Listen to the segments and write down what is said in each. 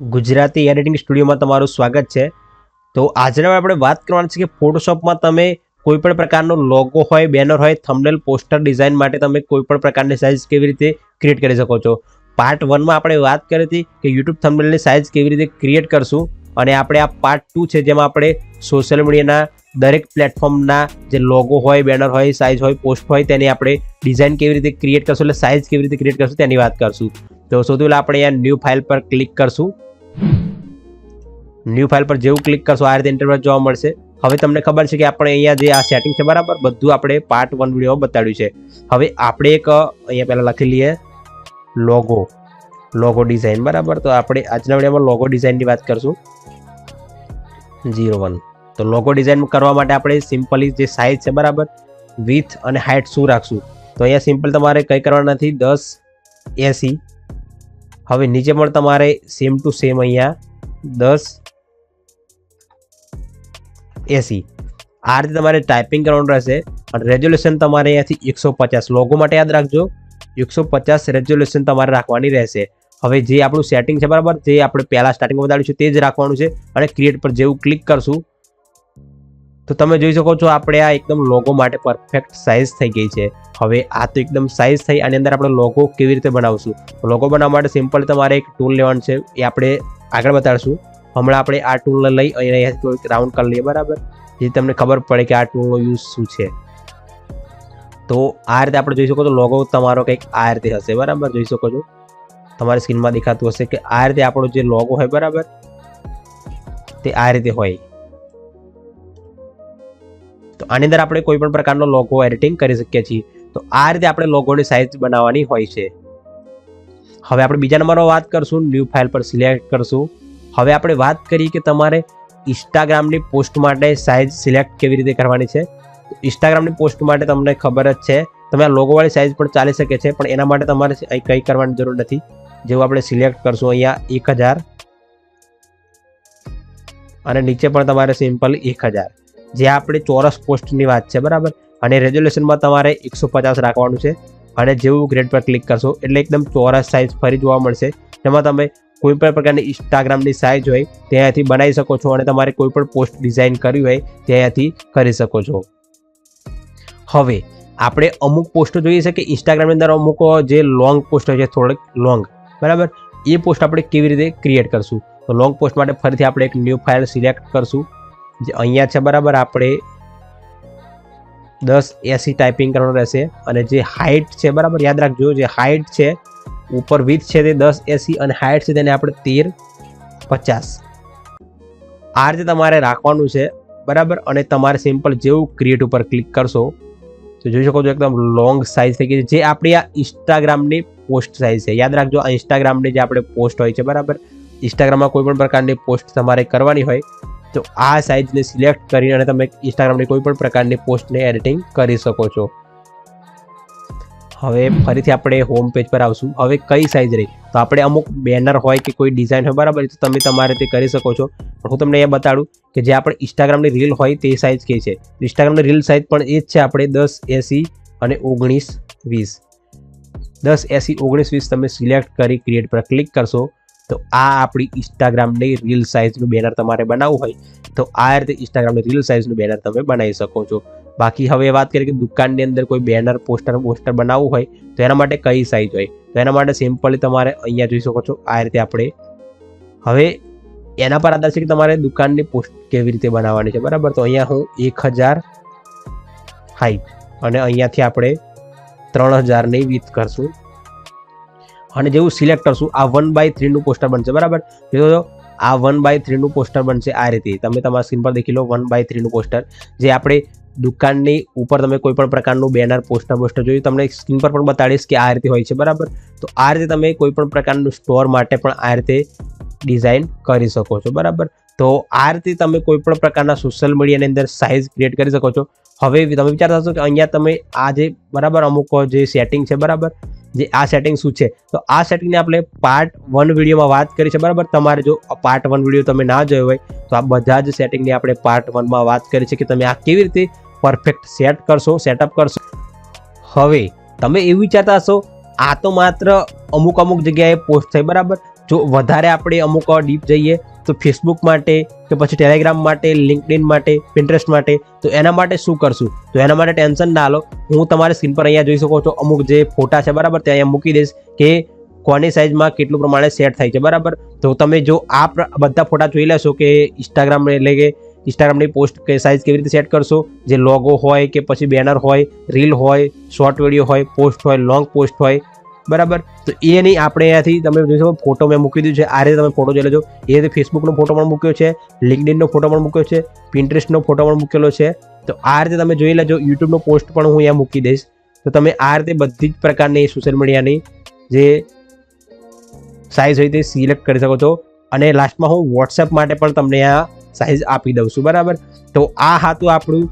Gujarati editing સ્ટુડિયોમાં તમારું સ્વાગત છે. તો આજના આપણે વાત કરવાની છે કે ફોટોશોપમાં તમે કોઈપણ પ્રકારનો લોગો હોય બેનર હોય થંબનેલ પોસ્ટર ડિઝાઇન માટે તમે કોઈપણ પ્રકારની સાઇઝ કેવી રીતે ક્રિએટ કરી શકો છો. પાર્ટ વનમાં આપણે વાત કરી હતી કે યુટ્યુબ થંબનેલની સાઇઝ કેવી રીતે ક્રિએટ કરશું અને આપણે આ પાર્ટ ટુ છે જેમાં આપણે સોશિયલ મીડિયાના દરેક પ્લેટફોર્મના જે લોગો હોય બેનર હોય સાઇઝ હોય પોસ્ટ હોય તેની આપણે ડિઝાઇન કેવી રીતે ક્રિએટ કરશું, એટલે સાઇઝ કેવી રીતે ક્રિએટ કરશું તેની વાત કરશું. તો સૌથી પહેલાં આપણે આ ન્યૂ ફાઇલ પર ક્લિક કરશું. ન્યૂ ફાઇલ પર જેવું ક્લિક કરશો, આ રીતે ઇન્ટરવ્યુ જોવા મળશે. હવે તમને ખબર છે કે આપણે અહીંયા જે આ સેટિંગ છે, બરાબર? બધું આપણે પાર્ટ વન વિડીયોમાં બતાડ્યું છે. હવે આપણે એક, અહીંયા પહેલાં લખી લઈએ લોગો લોગો ડિઝાઇન બરાબર? તો આપણે આજના વિડીયોમાં લોગો ડિઝાઇનની વાત કરશું. ઝીરો વન તો લોગો ડિઝાઇન કરવા માટે આપણે સિમ્પલી જે સાઇઝ છે, બરાબર? વિથ અને હાઇટ શું રાખશું? તો અહીંયા સિમ્પલ તમારે કંઈ કરવા નથી, દસ એસી. હવે નીચે પણ તમારે સેમ ટુ સેમ અહીંયા દસ એસી. આ રીતે તમારે ટાઈપિંગ કરવાનું રહેશે. અને રેઝોલ્યુશન તમારે અહીંયાથી એકસો પચાસ. લોગો માટે યાદ રાખજો. એકસો પચાસ રેઝોલ્યુશન તમારે રાખવાની રહેશે. હવે જે આપણું સેટિંગ છે બરાબર, જે આપણે પહેલાં સ્ટાર્ટિંગમાં છે, તે જ રાખવાનું છે. અને ક્રિએટ પર જેવું ક્લિક કરશું, તો તમે જોઈ શકો છો આપણે આ એકદમ લોગો માટે પરફેક્ટ સાઇઝ થઈ ગઈ છે. હવે આ તો એકદમ સાઇઝ થઈ, આની અંદર આપણે લોગો કેવી રીતે બનાવશું? લોગો બનાવવા માટે સિમ્પલ તમારે એક ટૂલ લેવાનું છે. એ આપણે આગળ બતાડશું. હમણાં આપણે આ ટૂલને લઈ અહીંયા રાઉન્ડ કરી લઈએ, બરાબર? જેથી તમને ખબર પડે કે આ ટૂલનો યુઝ શું છે. તો આ રીતે આપણે જોઈ શકો છો લોગો તમારો કંઈક આ રીતે હશે, બરાબર? જોઈ શકો છો? તમારી સ્ક્રીનમાં દેખાતું હશે કે આ રીતે આપણો જે લોગો હોય, બરાબર? તે આ રીતે હોય. તો આની અંદર આપણે કોઈ પણ પ્રકારનો લોગો એડિટિંગ કરી શકીએ છીએ. તો આ રીતે આપણે લોગોની સાઇઝ બનાવવાની હોય છે. હવે આપણે બીજા નંબરમાં વાત કરશું ન્યૂ ફાઇલ પર સિલેક્ટ કરશું. હવે આપણે વાત કરીએ કે તમારે ઇન્સ્ટાગ્રામની પોસ્ટ માટે સાઇઝ સિલેક્ટ કેવી રીતે કરવાની છે? ઇન્સ્ટાગ્રામની પોસ્ટ માટે તમને ખબર જ છે, તમે આ લોગોવાળી સાઇઝ પણ ચાલી શકે છે, પણ એના માટે તમારે અહીં કંઈ કરવાની જરૂર નથી. જેવું આપણે સિલેક્ટ કરશું અહીંયા એક હજાર અને નીચે પણ તમારે સિમ્પલ એક હજાર. જે આપણે ચોરસ પોસ્ટની વાત છે, બરાબર? અને રેઝોલ્યુશનમાં તમારે એકસો પચાસ રાખવાનું છે. અને જેવું ગ્રેડ પર ક્લિક કરશો, એટલે એકદમ ચોરસ સાઇઝ ફરી જોવા મળશે. એમાં તમે કોઈ પણ પ્રકારની ઇન્સ્ટાગ્રામની સાઇઝ હોય, ત્યાંથી બનાવી શકો છો અને તમારે કોઈ પણ પોસ્ટ ડિઝાઇન કરવી હોય, ત્યાંથી કરી શકો છો. હવે, આપણે અમુક પોસ્ટો જોઈએ છે કે ઇન્સ્ટાગ્રામની અંદર અમુક જે લોંગ પોસ્ટ હોય છે, થોડીક લોંગ બરાબર? એ પોસ્ટ આપણે કેવી રીતે ક્રિએટ કરશું? તો લોંગ પોસ્ટ માટે ફરીથી આપણે એક ન્યૂ ફાઇલ સિલેક્ટ કરશું. જે અહીંયા છે, બરાબર? આપણે દસ એસી ટાઈપિંગ કરવાનું રહેશે. અને જે હાઇટ છે, બરાબર? યાદ રાખજો, જે હાઇટ છે ઉપર વિથ છે તે દસ એસી અને હાઇટ છે તેને આપણે તેર પચાસ. આ રીતે તમારે રાખવાનું છે, બરાબર? અને તમારે સિમ્પલ જેવું ક્રિએટ ઉપર ક્લિક કરશો, તો જોઈ શકો છો એકદમ લોંગ સાઇઝ થઈ ગઈ છે. જે આપણી આ ઇન્સ્ટાગ્રામની પોસ્ટ સાઇઝ છે. યાદ રાખજો, આ ઇન્સ્ટાગ્રામની જે આપણે પોસ્ટ હોય છે, બરાબર? ઇન્સ્ટાગ્રામમાં કોઈ પણ પ્રકારની પોસ્ટ તમારે કરવાની હોય, તો આ સાઇઝને સિલેક્ટ કરીને તમે ઇન્સ્ટાગ્રામની કોઈ પણ પ્રકારની પોસ્ટને એડિટિંગ કરી શકો છો. હવે ફરીથી આપણે હોમ પેજ પર આવશું. હવે કઈ સાઇઝ રહી? તો આપણે અમુક બેનર હોય કે કોઈ ડિઝાઇન હોય, બરાબર? તો તમે તમારે તે કરી શકો છો. પણ હું તમને એ બતાડું કે જે આપણે ઇન્સ્ટાગ્રામની રીલ હોય તે સાઇઝ કઈ છે. ઇન્સ્ટાગ્રામની રીલ સાઇઝ પણ એ જ છે આપણે દસ, એસી અને ઓગણીસ, વીસ. દસ, એસી, ઓગણીસ, વીસ તમે સિલેક્ટ કરી ક્રિએટ પર ક્લિક કરશો, તો આ આપણી ઇન્સ્ટાગ્રામની રીલ સાઇઝનું બેનર તમારે બનાવવું હોય. તો આ રીતે ઇન્સ્ટાગ્રામની રીલ સાઇઝનું બેનર તમે બનાવી શકો છો. બાકી હવે વાત કરીએ કે દુકાનની અંદર કોઈ બેનર પોસ્ટર પોસ્ટર બનાવવું હોય, તો એના માટે કઈ સાઇઝ હોય? તો એના માટે સિમ્પલી તમારે અહીંયા જોઈ શકો છો, આ રીતે આપણે હવે એના પર આધાર છે કે તમારે દુકાનની પોસ્ટ કેવી રીતે બનાવવાની છે, બરાબર? તો અહીંયા હું એક હજાર હાઈટ અને અહીંયાથી આપણે ત્રણ હજારની વિથ કરશું. અને જેવું સિલેક્ટ કરશું, આ વન બાય થ્રીનું પોસ્ટર બનશે, બરાબર? જો, આ વન બાય થ્રીનું પોસ્ટર બનશે આ રીતે. તમે તમારા સ્ક્રીન પર દેખી લો વન બાય થ્રીનું પોસ્ટર જે આપણે દુકાનની ઉપર તમે કોઈ પણ પ્રકારનું બેનર પોસ્ટર પોસ્ટર જોયું, તમને સ્ક્રીન પર પણ બતાડીશ કે આ રીતે હોય છે, બરાબર? તો આ રીતે તમે કોઈ પણ પ્રકારનું સ્ટોર માટે પણ આ રીતે ડિઝાઇન કરી શકો છો, બરાબર? તો આ રીતે તમે કોઈ પણ પ્રકારના સોશિયલ મીડિયાની અંદર સાઇઝ ક્રિએટ કરી શકો છો. હવે તમે વિચારતા હશો કે અહીંયા તમે આ જે, બરાબર, અમુક જે સેટિંગ છે, બરાબર? જે આ સેટિંગ શું છે? તો આ સેટિંગને આપણે પાર્ટ વન વિડીયોમાં વાત કરી છે, બરાબર? તમારે જો પાર્ટ વન વીડિયો તમે ના જોયો હોય, તો આ બધા જ સેટિંગની આપણે પાર્ટ વનમાં વાત કરી છે કે તમે આ કેવી રીતે પરફેક્ટ સેટ કરશો સેટઅપ કરશો. હવે તમે એવું વિચારતા હશો, આ તો માત્ર અમુક અમુક જગ્યાએ પોસ્ટ થઈ બરાબર? જો વધારે આપણે અમુક ડીપ જઈએ, તો ફેસબુક માટે, કે પછી ટેલિગ્રામ માટે લિંકડિન માટે પિન્ટરેસ્ટ માટે, તો એના માટે શું કરશું? તો એના માટે ટેન્શન ના લો. હું તમારી સ્ક્રીન પર અહીંયા જોઈ શકો છો, અમુક જે ફોટા છે, બરાબર? ત્યાં અહીંયા મૂકી દઈશ કે કોની સાઇઝમાં કેટલું પ્રમાણે સેટ થાય છે, બરાબર? તો તમે જો આ બધા ફોટા જોઈ લેશો કે ઇન્સ્ટાગ્રામ એટલે કે ઇન્સ્ટાગ્રામની પોસ્ટ કે સાઇઝ કેવી રીતે સેટ કરશો? જે લોગો હોય કે પછી બેનર હોય રીલ હોય શોર્ટ વીડિયો હોય પોસ્ટ હોય લોંગ પોસ્ટ હોય, બરાબર? તો એ નહીં, આપણે અહીંયાથી તમે જોઈ ફોટો મેં મૂકી દીધું છે. આ રીતે તમે ફોટો જોઈ લેજો. એ રીતે ફેસબુકનો ફોટો પણ મૂક્યો છે લિંકડિનનો ફોટો પણ મૂક્યો છે પિન્ટરેસ્ટનો ફોટો પણ મૂકેલો છે. તો આ રીતે તમે જોઈ લેજો. યુટ્યુબનો પોસ્ટ પણ હું અહીંયા મૂકી દઈશ. તો તમે આ રીતે બધી જ પ્રકારની સોશિયલ મીડિયાની જે સાઇઝ હોય તે સિલેક્ટ કરી શકો છો. અને લાસ્ટમાં હું વોટ્સએપ માટે પણ તમને આ સાઇઝ આપી દઉં છું, બરાબર? તો આ હતું આપણું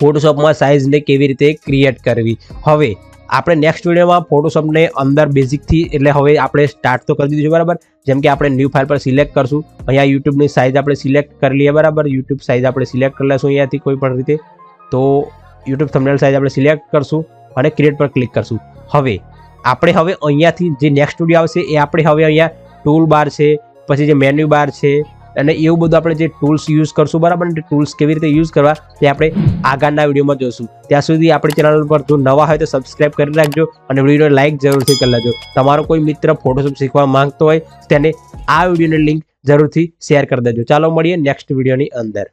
ફોટોશોપમાં સાઇઝને કેવી રીતે ક્રિએટ કરવી. હવે, આપણે નેક્સ્ટ વિડીયોમાં ફોટોશોપને અંદર બેઝિકથી એટલે હવે આપણે સ્ટાર્ટ તો કરી દીધું છે, બરાબર? જેમ કે આપણે ન્યૂ ફાઇલ પર સિલેક્ટ કરશું, અહીંયા યુટ્યુબની સાઇઝ આપણે સિલેક્ટ કરી લઈએ, બરાબર? યુટ્યુબ સાઇઝ આપણે સિલેક્ટ કરી લઈશું અહીંયાથી કોઈ પણ રીતે. તો યુટ્યુબ થંબનેલ સાઇઝ આપણે સિલેક્ટ કરશું અને ક્રિએટ પર ક્લિક કરશું. હવે, આપણે હવે અહીંયાથી જે નેક્સ્ટ વીડિયો આવશે, એ આપણે હવે અહીંયા ટૂલ બાર છે, પછી જે મેન્યુ બાર છે અને એવું બધું આપણે જે ટૂલ્સ યુઝ કરશું, બરાબર ને? ટૂલ્સ કેવી રીતે યુઝ કરવા, તે આપણે આગળના વિડીયોમાં જોશું. ત્યાં સુધી આપણી ચેનલ પર જો નવા હોય તો સબસ્ક્રાઈબ કરી રાખજો અને વીડિયો લાઇક જરૂરથી કરી લેજો. તમારો કોઈ મિત્ર ફોટોશોપ શીખવા માંગતો હોય, તેને આ વિડીયોની લિંક જરૂરથી શેર કરી દેજો. ચાલો મળીએ નેક્સ્ટ વિડીયોની અંદર.